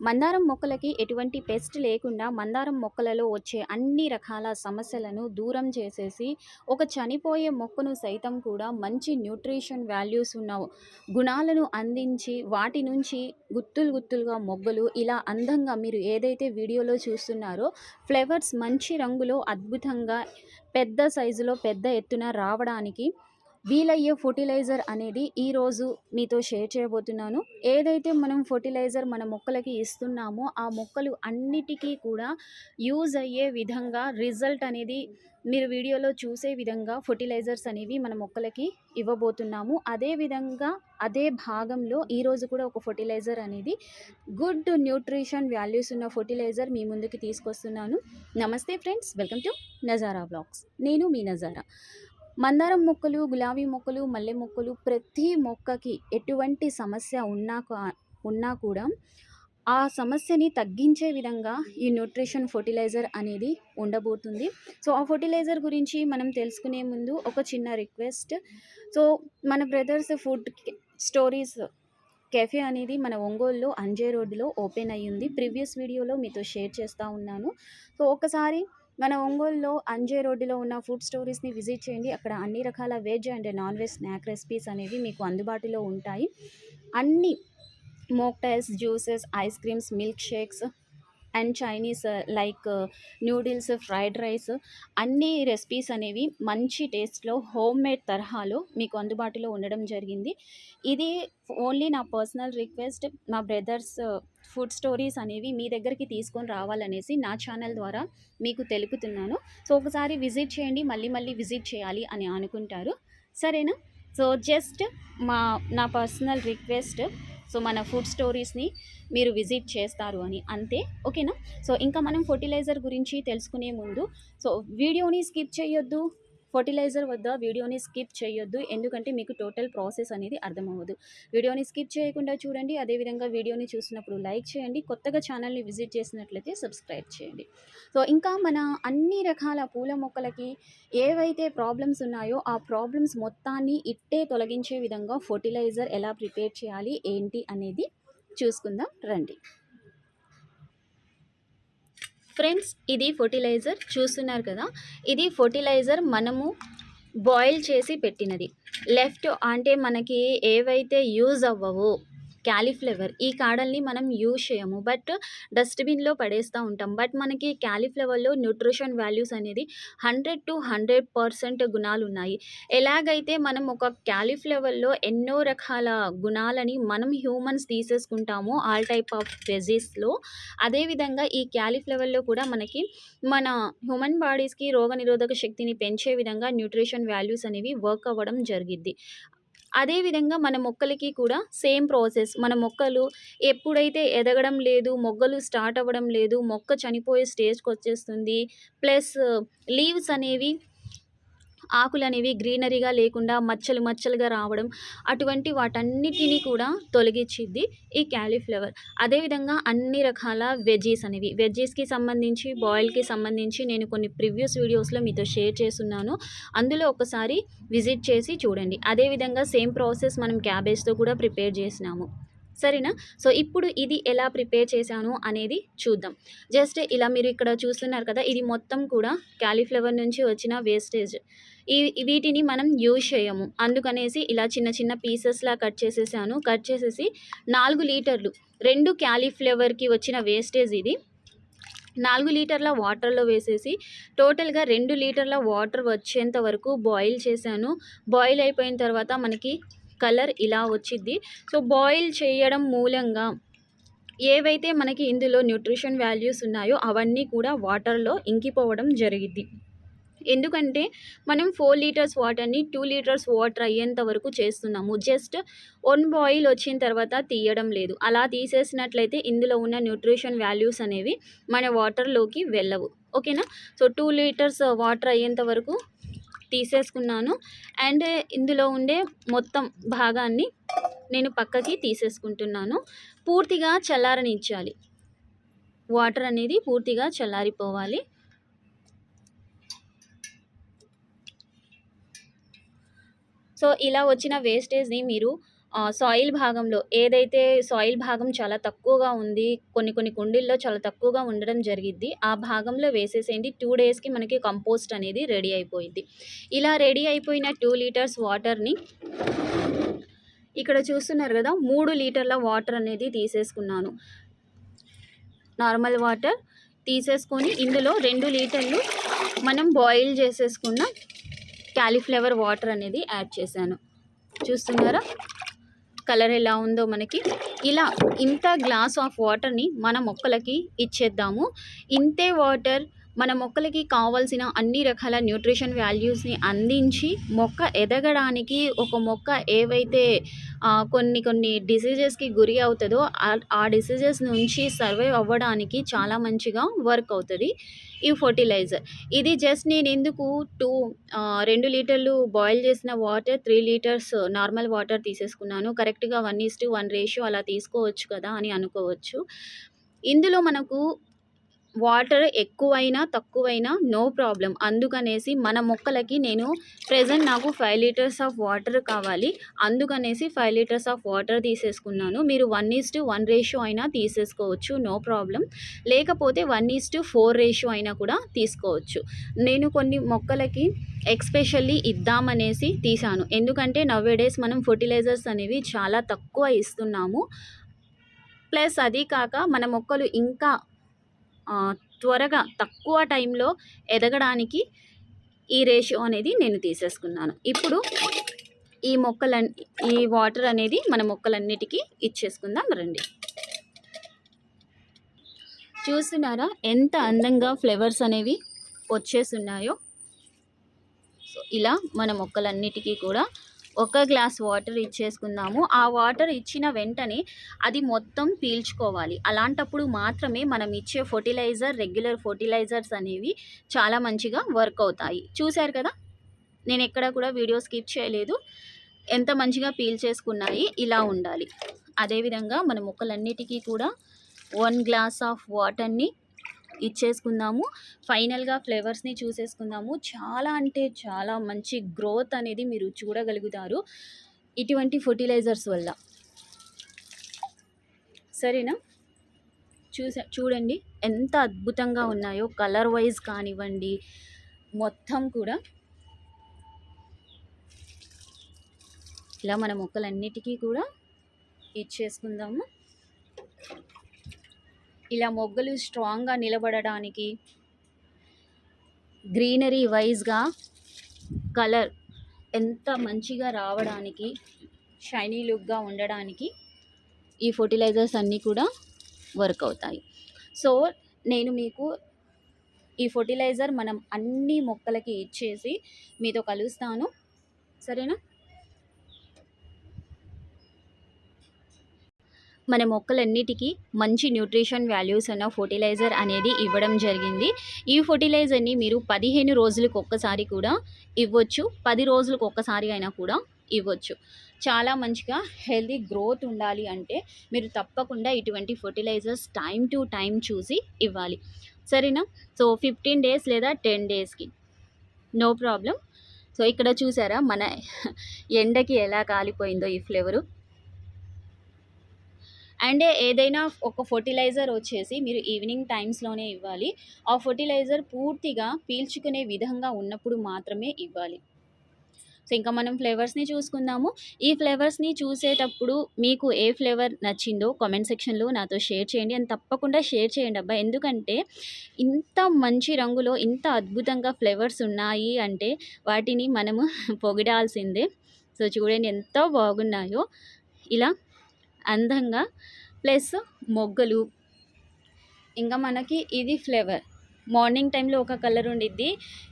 మందారం మొక్కలకి ఎటువంటి పెస్ట్ లేకుండా మందారం మొక్కలలో వచ్చే అన్ని రకాల సమస్యలను దూరం చేసేసి ఒక చనిపోయే మొక్కను సైతం కూడా మంచి న్యూట్రిషన్ వాల్యూస్ ఉన్న గుణాలను అందించి వాటి నుంచి గుత్తులు గుత్తులుగా మొగ్గలు ఇలా అందంగా మీరు ఏదైతే వీడియోలో చూస్తున్నారో ఫ్లేవర్స్ మంచి రంగులో అద్భుతంగా పెద్ద సైజులో పెద్ద ఎత్తున రావడానికి వీలయ్యే ఫర్టిలైజర్ అనేది ఈరోజు మీతో షేర్ చేయబోతున్నాను. ఏదైతే మనం ఫర్టిలైజర్ మన మొక్కలకి ఇస్తున్నామో ఆ మొక్కలు అన్నిటికీ కూడా యూజ్ అయ్యే విధంగా రిజల్ట్ అనేది మీరు వీడియోలో చూసే విధంగా ఫర్టిలైజర్స్ అనేవి మన మొక్కలకి ఇవ్వబోతున్నాము. అదే విధంగా అదే భాగంలో ఈరోజు కూడా ఒక ఫర్టిలైజర్ అనేది గుడ్ న్యూట్రిషన్ వాల్యూస్ ఉన్న ఫర్టిలైజర్ మీ ముందుకి తీసుకొస్తున్నాను. నమస్తే friends welcome to Nazara blogs. నేను మీ నజారా. మందారం మొక్కలు గులాబీ మొక్కలు మల్లె మొక్కలు ప్రతి మొక్కకి ఎటువంటి సమస్య ఉన్నా ఉన్నా కూడా ఆ సమస్యని తగ్గించే విధంగా ఈ న్యూట్రిషన్ ఫర్టిలైజర్ అనేది ఉండబోతుంది. సో ఆ ఫర్టిలైజర్ గురించి మనం తెలుసుకునే ముందు ఒక చిన్న రిక్వెస్ట్. సో మన బ్రదర్స్ ఫుడ్ స్టోరీస్ కెఫే అనేది మన ఒంగోలులో అంజే రోడ్డులో ఓపెన్ అయ్యింది. ప్రీవియస్ వీడియోలో మీతో షేర్ చేస్తూ ఉన్నాను. సో ఒకసారి మన ఒంగోలులో అంజే రోడ్డులో ఉన్న ఫుడ్ స్టోరీస్ని విజిట్ చేయండి. అక్కడ అన్ని రకాల veg and non veg snack recipes అనేవి మీకు అందుబాటులో ఉంటాయి. అన్ని mocktails juices ice creams milk shakes and chinese like noodles fried rice అన్ని రెసిపీస్ అనేవి మంచి టేస్ట్లో హోమ్ మేడ్ తరహాలో మీకు అందుబాటులో ఉండడం జరిగింది. ఇది ఓన్లీ నా పర్సనల్ రిక్వెస్ట్ మా బ్రదర్స్ ఫుడ్ స్టోరీస్ అనేవి మీ దగ్గరికి తీసుకొని రావాలనేసి నా ఛానల్ ద్వారా మీకు తెలుపుతున్నాను. సో ఒకసారి విజిట్ చేయండి మళ్ళీ మళ్ళీ విజిట్ చేయాలి అని అనుకుంటారు. సరేనా? సో జస్ట్ మా నా పర్సనల్ రిక్వెస్ట్ సో మన ఫుడ్ స్టోరీస్ని మీరు విజిట్ చేస్తారు అని. అంతే. ఓకేనా? సో ఇంకా మనం ఫర్టిలైజర్ గురించి తెలుసుకునే ముందు సో వీడియోని స్కిప్ చేయొద్దు. ఫర్టిలైజర్ వద్ద వీడియోని స్కిప్ చేయొద్దు. ఎందుకంటే మీకు టోటల్ ప్రాసెస్ అనేది అర్థమవ్వదు. వీడియోని స్కిప్ చేయకుండా చూడండి. అదేవిధంగా వీడియోని చూసినప్పుడు లైక్ చేయండి. కొత్తగా ఛానల్ని విజిట్ చేసినట్లయితే సబ్స్క్రైబ్ చేయండి. సో ఇంకా మన అన్ని రకాల పూల మొక్కలకి ఏవైతే ప్రాబ్లమ్స్ ఉన్నాయో ఆ ప్రాబ్లమ్స్ మొత్తాన్ని ఇట్టే తొలగించే విధంగా ఫర్టిలైజర్ ఎలా ప్రిపేర్ చేయాలి ఏంటి అనేది చూసుకుందాం. రండి. ఫ్రెండ్స్ ఇది ఫర్టిలైజర్ చూస్తున్నారు కదా ఇది ఫర్టిలైజర్ మనము బాయిల్ చేసి పెట్టినది. లెఫ్ట్ అంటే మనకి ఏవైతే యూజ్ అవ్వవో క్యాలీఫ్లవర్. ఈ కాడల్ని మనం యూజ్ చేయము. బట్ డస్ట్బిన్లో పడేస్తూ ఉంటాం. బట్ మనకి క్యాలీఫ్లవర్లో న్యూట్రిషన్ వాల్యూస్ అనేది హండ్రెడ్ టు హండ్రెడ్ పర్సెంట్ గుణాలు ఉన్నాయి ఎలాగైతే మనం ఒక క్యాలీఫ్లవర్లో ఎన్నో రకాల గుణాలని మనం హ్యూమన్స్ తీసేసుకుంటామో ఆల్ టైప్ ఆఫ్ వెజెస్లో అదేవిధంగా ఈ క్యాలీఫ్లవర్లో కూడా మనకి మన హ్యూమన్ బాడీస్కి రోగనిరోధక శక్తిని పెంచే విధంగా న్యూట్రిషన్ వాల్యూస్ అనేవి వర్క్ అవ్వడం జరిగిద్ది. అదేవిధంగా మన మొక్కలకి కూడా సేమ్ ప్రాసెస్. మన మొక్కలు ఎప్పుడైతే ఎదగడం లేదు మొగ్గలు స్టార్ట్ అవ్వడం లేదు మొక్క చనిపోయే స్టేజ్కి వచ్చేస్తుంది ప్లస్ లీవ్స్ అనేవి ఆకులు అనేవి గ్రీనరీగా లేకుండా మచ్చలు మచ్చలుగా రావడం అటువంటి వాటన్నిటిని కూడా తొలగించిద్ది ఈ క్యాలీఫ్లవర్. అదేవిధంగా అన్ని రకాల వెజ్జీస్ అనేవి. వెజ్జీస్కి సంబంధించి బాయిల్కి సంబంధించి నేను కొన్ని ప్రివ్యూస్ వీడియోస్లో మీతో షేర్ చేస్తున్నాను. అందులో ఒకసారి విజిట్ చేసి చూడండి. అదేవిధంగా సేమ్ ప్రాసెస్ మనం క్యాబేజ్తో కూడా ప్రిపేర్ చేసినాము. సరేనా? సో ఇప్పుడు ఇది ఎలా ప్రిపేర్ చేశాను అనేది చూద్దాం. జస్ట్ ఇలా మీరు ఇక్కడ చూస్తున్నారు కదా ఇది మొత్తం కూడా క్యాలీఫ్లవర్ నుంచి వచ్చిన వేస్టేజ్. ఈ వీటిని మనం యూజ్ చేయము. అందుకనేసి ఇలా చిన్న చిన్న పీసెస్లా కట్ చేసేసాను. కట్ చేసేసి నాలుగు లీటర్లు రెండు క్యాలీఫ్లవర్కి వచ్చిన వేస్టేజ్ ఇది. నాలుగు లీటర్ల వాటర్లో వేసేసి టోటల్గా రెండు లీటర్ల వాటర్ వచ్చేంత వరకు బాయిల్ చేశాను. బాయిల్ అయిపోయిన తర్వాత మనకి కలర్ ఇలా వచ్చింది సో బాయిల్ చేయడం మూలంగా ఏవైతే మనకి ఇందులో న్యూట్రిషన్ వాల్యూస్ ఉన్నాయో అవన్నీ కూడా వాటర్లో ఇంకిపోవడం జరిగిద్ది. ఎందుకంటే మనం ఫోర్ లీటర్స్ వాటర్ని టూ లీటర్స్ వాటర్ అయ్యేంత వరకు చేస్తున్నాము. జస్ట్ వన్ బాయిల్ వచ్చిన తర్వాత తీయడం లేదు. అలా తీసేసినట్లయితే ఇందులో ఉన్న న్యూట్రిషన్ వాల్యూస్ అనేవి మన వాటర్లోకి వెళ్ళవు. ఓకేనా? సో టూ లీటర్స్ వాటర్ అయ్యేంత వరకు తీసేసుకున్నాను. అండ్ ఇందులో ఉండే మొత్తం భాగాన్ని నేను పక్కకి తీసేసుకుంటున్నాను. పూర్తిగా చల్లారనిచ్చాలి. వాటర్ అనేది పూర్తిగా చల్లారిపోవాలి. సో ఇలా వచ్చిన వేస్టేజ్ని మీరు సాయిల్ భాగంలో ఏదైతే సాయిల్ భాగం చాలా తక్కువగా ఉంది. కొన్ని కొన్ని కుండీల్లో చాలా తక్కువగా ఉండడం జరిగిద్ది. ఆ భాగంలో వేసేసేయండి. టూ డేస్‌కి మనకి కంపోస్ట్ అనేది రెడీ అయిపోయింది ఇలా రెడీ అయిపోయిన టూ లీటర్స్ వాటర్‌ని ఇక్కడ చూస్తున్నారు కదా మూడు లీటర్ల వాటర్ అనేది తీసేసుకున్నాను. నార్మల్ వాటర్ తీసేసుకొని ఇందులో రెండు లీటర్లు మనం బాయిల్ చేసేసుకున్న క్యాలీఫ్లవర్ వాటర్ అనేది యాడ్ చేశాను. చూస్తున్నారా? కలర్ ఎలా ఉందో మనకి. ఇలా ఇంత గ్లాస్ ఆఫ్ వాటర్‌ని మన మొక్కలకి ఇచ్చేద్దాము. ఇంతే వాటర్ మన మొక్కలకి కావాల్సిన అన్ని రకాల న్యూట్రిషన్ వాల్యూస్‌ని అందించి మొక్క ఎదగడానికి ఒక మొక్క ఏవైతే కొన్ని కొన్ని డిసీజెస్‌కి గురి అవుతుందో ఆ డిసీజెస్ నుంచి సర్వైవ్ అవ్వడానికి చాలా మంచిగా వర్క్ అవుతుంది ఈ ఫర్టిలైజర్ ఇది జస్ట్ నేను ఎందుకు టూ రెండు లీటర్లు బాయిల్ చేసిన water, three litres normal water తీసేసుకున్నాను. కరెక్ట్‌గా 1:1 రేషియో అలా తీసుకోవచ్చు కదా! అని అనుకోవచ్చు. ఇందులో మనకు వాటర్ ఎక్కువైనా, తక్కువైనా నో ప్రాబ్లం అందుకనేసి మన మొక్కలకి నేను ప్రజెంట్ నాకు ఫైవ్ లీటర్స్ ఆఫ్ వాటర్ కావాలి. అందుకనేసి ఫైవ్ లీటర్స్ ఆఫ్ వాటర్ తీసేసుకున్నాను. మీరు 1:1 రేషియో అయినా తీసేసుకోవచ్చు. నో ప్రాబ్లం లేకపోతే 1:4 రేషియో అయినా కూడా తీసుకోవచ్చు. నేను కొన్ని మొక్కలకి ఎక్స్‌పెషల్లీ ఇద్దామనేసి తీశాను. ఎందుకంటే నౌ డేస్ మనం ఫర్టిలైజర్స్ అనేవి చాలా తక్కువ ఇస్తున్నాము. ప్లస్ అది కాక మన మొక్కలు ఇంకా త్వరగా తక్కువ టైంలో ఎదగడానికి ఈ రేషియో అనేది నేను తీసేసుకున్నాను. ఇప్పుడు ఈ మొక్కలన్ ఈ వాటర్ అనేది మన మొక్కలన్నిటికీ ఇచ్చేసుకుందాం రండి. చూస్తున్నారా? ఎంత అందంగా ఫ్లేవర్స్ అనేవి వచ్చేసున్నాయో. సో, ఇలా మన మొక్కలన్నిటికీ కూడా ఒక గ్లాస్ వాటర్ ఇచ్చేసుకుందాము. ఆ వాటర్ ఇచ్చిన వెంటనే అది మొత్తం పీల్చుకోవాలి. అలాంటప్పుడు మాత్రమే మనం ఇచ్చే ఫర్టిలైజర్ రెగ్యులర్ ఫర్టిలైజర్స్ అనేవి చాలా మంచిగా వర్క్ అవుతాయి. చూశారు కదా! నేను ఎక్కడ కూడా వీడియో స్కిప్ చేయలేదు. ఎంత మంచిగా పీల్చేసుకున్నాయి. ఇలా ఉండాలి. అదేవిధంగా మన మొక్కలన్నిటికీ కూడా వన్ గ్లాస్ ఆఫ్ వాటర్‌ని ఇచ్చేసుకుందాము. ఫైనల్‌గా ఫ్లేవర్స్ని చూసేసుకుందాము. చాలా అంటే చాలా మంచి గ్రోత్ అనేది మీరు చూడగలుగుతారు. ఇటువంటి ఫెర్టిలైజర్స్ వల్ల. సరేనా? చూసా చూడండి ఎంత అద్భుతంగా ఉన్నాయో కలర్ వైస్ కానివ్వండి, మొత్తం కూడా ఇలా మన మొక్కలన్నిటికీ కూడా ఇచ్చేసుకుందాము. ఇలా మొగ్గలు స్ట్రాంగ్‌గా నిలబడడానికి గ్రీనరీ వైజ్గా కలర్ ఎంత మంచిగా రావడానికి, షైనీ లుక్‌గా ఉండడానికి ఈ ఫర్టిలైజర్స్ అన్నీ కూడా వర్క్ అవుతాయి. సో, నేను మీకు ఈ ఫర్టిలైజర్ మనం అన్ని మొక్కలకి ఇచ్చేసి మీతో కలుస్తాను. సరేనా? మన మొక్కలన్నిటికీ మంచి న్యూట్రిషన్ వాల్యూస్ ఉన్న ఫర్టిలైజర్ అనేది ఇవ్వడం జరిగింది. ఈ ఫర్టిలైజర్ని మీరు 15 రోజులకు ఒక్కసారి కూడా ఇవ్వచ్చు. పది రోజులకు ఒక్కసారి అయినా కూడా ఇవ్వచ్చు. చాలా మంచిగా హెల్తీ గ్రోత్ ఉండాలి అంటే మీరు తప్పకుండా ఇటువంటి ఫర్టిలైజర్స్ టైం టు టైం చూసి ఇవ్వాలి. సరేనా? సో, 15 డేస్ లేదా 10 డేస్‌కి. No problem. సో, ఇక్కడ చూసారా మన ఎండకి ఎలా కాలిపోయిందో ఈ ఫ్లేవరు అండ్ ఏదైనా ఒక ఫర్టిలైజర్ వచ్చేసి మీరు ఈవినింగ్ టైమ్స్‌లోనే ఇవ్వాలి. ఆ ఫర్టిలైజర్ పూర్తిగా పీల్చుకునే విధంగా ఉన్నప్పుడు మాత్రమే ఇవ్వాలి. సో, ఇంకా మనం ఫ్లేవర్స్‌ని చూసుకుందాము. ఈ ఫ్లేవర్స్‌ని చూసేటప్పుడు మీకు ఏ ఫ్లేవర్ నచ్చిందో కామెంట్ సెక్షన్‌లో నాతో షేర్ చేయండి. అండ్ తప్పకుండా షేర్ చేయండి అబ్బా ఎందుకంటే ఇంత మంచి రంగులో ఇంత అద్భుతంగా ఫ్లేవర్స్ ఉన్నాయి అంటే వాటిని మనము పొగిడాల్సిందే. సో, చూడండి ఎంత బాగున్నాయో. ఇలా అందంగా ప్లస్ మొగ్గలు. ఇంకా మనకి ఇది ఫ్లేవర్. మార్నింగ్ టైంలో ఒక కలర్ ఉండిద్ది.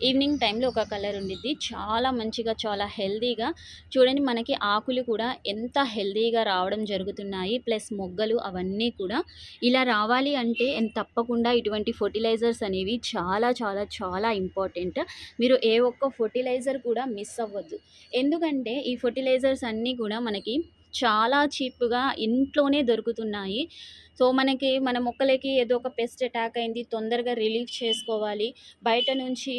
ఈవినింగ్ టైంలో ఒక కలర్ ఉండిద్ది. చాలా మంచిగా చాలా హెల్దీగా చూడండి మనకి ఆకులు కూడా ఎంత హెల్తీగా రావడం జరుగుతున్నాయి. ప్లస్ మొగ్గలు అవన్నీ కూడా ఇలా రావాలి అంటే తప్పకుండా ఇటువంటి ఫర్టిలైజర్స్ అనేవి చాలా చాలా చాలా ఇంపార్టెంట్. మీరు ఏ ఒక్క ఫర్టిలైజర్ కూడా మిస్ అవ్వద్దు. ఎందుకంటే ఈ ఫర్టిలైజర్స్ అన్నీ కూడా మనకి చాలా చీప్‌గా ఇంట్లోనే దొరుకుతున్నాయి. సో, మనకి మన మొక్కలకి ఏదో ఒక పెస్ట్ అటాక్ అయింది. తొందరగా రిలీఫ్ చేసుకోవాలి. బయట నుంచి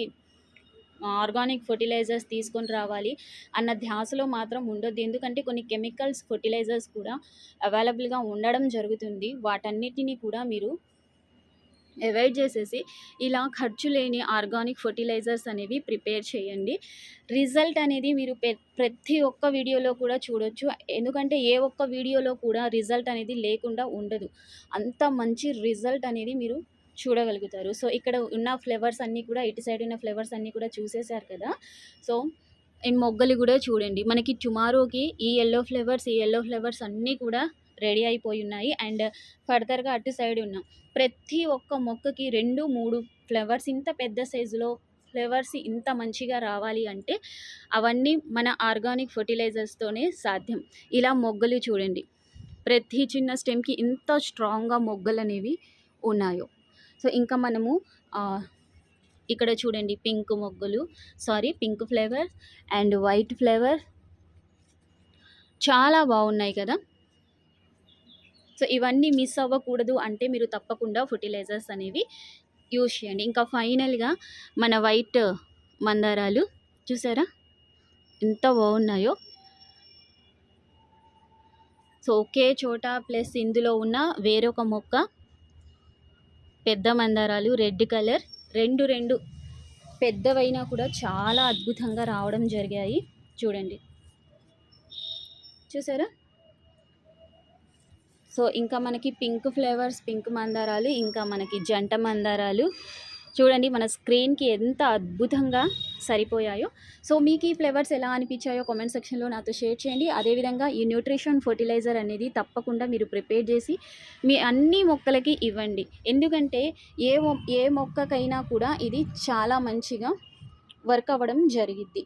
ఆర్గానిక్ ఫర్టిలైజర్స్ తీసుకొని రావాలి అన్న ధ్యాసలో మాత్రం ఉండొద్దు ఎందుకంటే కొన్ని కెమికల్స్ ఫర్టిలైజర్స్ కూడా అవైలబుల్గా ఉండడం జరుగుతుంది వాటన్నిటిని కూడా మీరు అవాయిడ్ చేసేసి ఇలా ఖర్చు లేని ఆర్గానిక్ ఫర్టిలైజర్స్ అనేవి ప్రిపేర్ చేయండి. రిజల్ట్ అనేది మీరు ప్రతి ఒక్క వీడియోలో కూడా చూడొచ్చు. ఎందుకంటే ఏ ఒక్క వీడియోలో కూడా రిజల్ట్ అనేది లేకుండా ఉండదు. అంత మంచి రిజల్ట్ అనేది మీరు చూడగలుగుతారు. సో ఇక్కడ ఉన్న ఫ్లేవర్స్ అన్నీ కూడా ఇటు సైడ్ ఉన్న ఫ్లేవర్స్ అన్నీ కూడా చూసేశారు కదా. సో ఈ మొగ్గలు కూడా చూడండి. మనకి టుమారోకి ఈ ఎల్లో ఫ్లేవర్స్ ఈ ఎల్లో ఫ్లేవర్స్ అన్నీ కూడా రెడీ అయిపోయి ఉన్నాయి. అండ్ ఫర్దర్గా అటు సైడ్ ఉన్నాం. ప్రతి ఒక్క మొక్కకి రెండు మూడు ఫ్లవర్స్ ఇంత పెద్ద సైజులో ఫ్లవర్స్ ఇంత మంచిగా రావాలి అంటే అవన్నీ మన ఆర్గానిక్ ఫర్టిలైజర్స్తోనే సాధ్యం. ఇలా మొగ్గలు చూడండి. ప్రతి చిన్న స్టెమ్కి ఇంత స్ట్రాంగ్గా మొగ్గలు అనేవి ఉన్నాయో. సో ఇంకా మనము ఇక్కడ చూడండి పింక్ మొగ్గలు. Sorry pink flavour and white flavour. చాలా బాగున్నాయి కదా. సో ఇవన్నీ మిస్ అవ్వకూడదు అంటే మీరు తప్పకుండా ఫర్టిలైజర్స్ అనేవి యూజ్ చేయండి. ఇంకా ఫైనల్గా మన వైట్ మందారాలు చూసారా? ఎంత బాగున్నాయో. సో ఒకే చోట ప్లస్ ఇందులో ఉన్న వేరొక మొక్క పెద్ద మందారాలు రెడ్ కలర్ రెండు రెండు పెద్దవైనా కూడా చాలా అద్భుతంగా రావడం జరిగాయి. చూడండి. చూసారా? సో ఇంకా మనకి పింక్ ఫ్లేవర్స్ పింక్ మందారాలు ఇంకా మనకి జంట మందారాలు. చూడండి మన స్క్రీన్కి ఎంత అద్భుతంగా సరిపోయాయో. సో మీకు ఈ ఫ్లేవర్స్ ఎలా అనిపించాయో కామెంట్ సెక్షన్లో నాతో షేర్ చేయండి. అదేవిధంగా ఈ న్యూట్రిషన్ ఫర్టిలైజర్ అనేది తప్పకుండా మీరు ప్రిపేర్ చేసి మీ అన్ని మొక్కలకి ఇవ్వండి. ఎందుకంటే ఏ మొ ఏ మొక్కకైనా కూడా ఇది చాలా మంచిగా వర్క్ అవ్వడం జరిగిద్ది.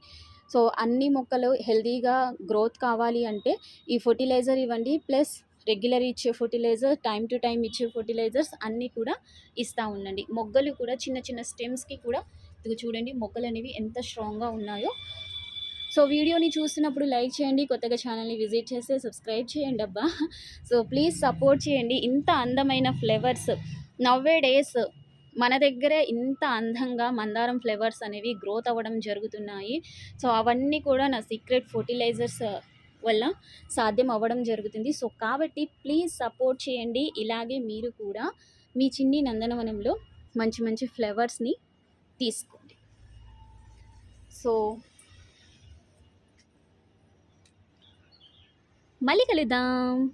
సో అన్ని మొక్కలు హెల్తీగా గ్రోత్ కావాలి అంటే ఈ ఫర్టిలైజర్ ఇవ్వండి. ప్లస్ రెగ్యులర్ ఇచ్చే ఫర్టిలైజర్ టైం టు టైం ఇచ్చే ఫర్టిలైజర్స్ అన్నీ కూడా ఇస్తూ ఉండండి. మొగ్గలు కూడా చిన్న చిన్న స్టెమ్స్కి కూడా ఇది చూడండి మొక్కలు అనేవి ఎంత స్ట్రాంగ్గా ఉన్నాయో. సో వీడియోని చూస్తున్నప్పుడు లైక్ చేయండి కొత్తగా ఛానల్ని విజిట్ చేస్తే సబ్స్క్రైబ్ చేయండి అబ్బా. సో ప్లీజ్ సపోర్ట్ చేయండి. ఇంత అందమైన ఫ్లేవర్స్. నవ్వే డేస్ మన దగ్గరే ఇంత అందంగా మందారం ఫ్లేవర్స్ అనేవి గ్రోత్ అవ్వడం జరుగుతున్నాయి. సో అవన్నీ కూడా నా సీక్రెట్ ఫర్టిలైజర్స్ వల్ల సాధ్యం అవ్వడం జరుగుతుంది. సో కాబట్టి ప్లీజ్ సపోర్ట్ చేయండి. ఇలాగే మీరు కూడా మీ చిన్ని నందనవనంలో మంచి మంచి ఫ్లేవర్స్ని తీసుకోండి. సో మళ్ళీ కలుద్దాం.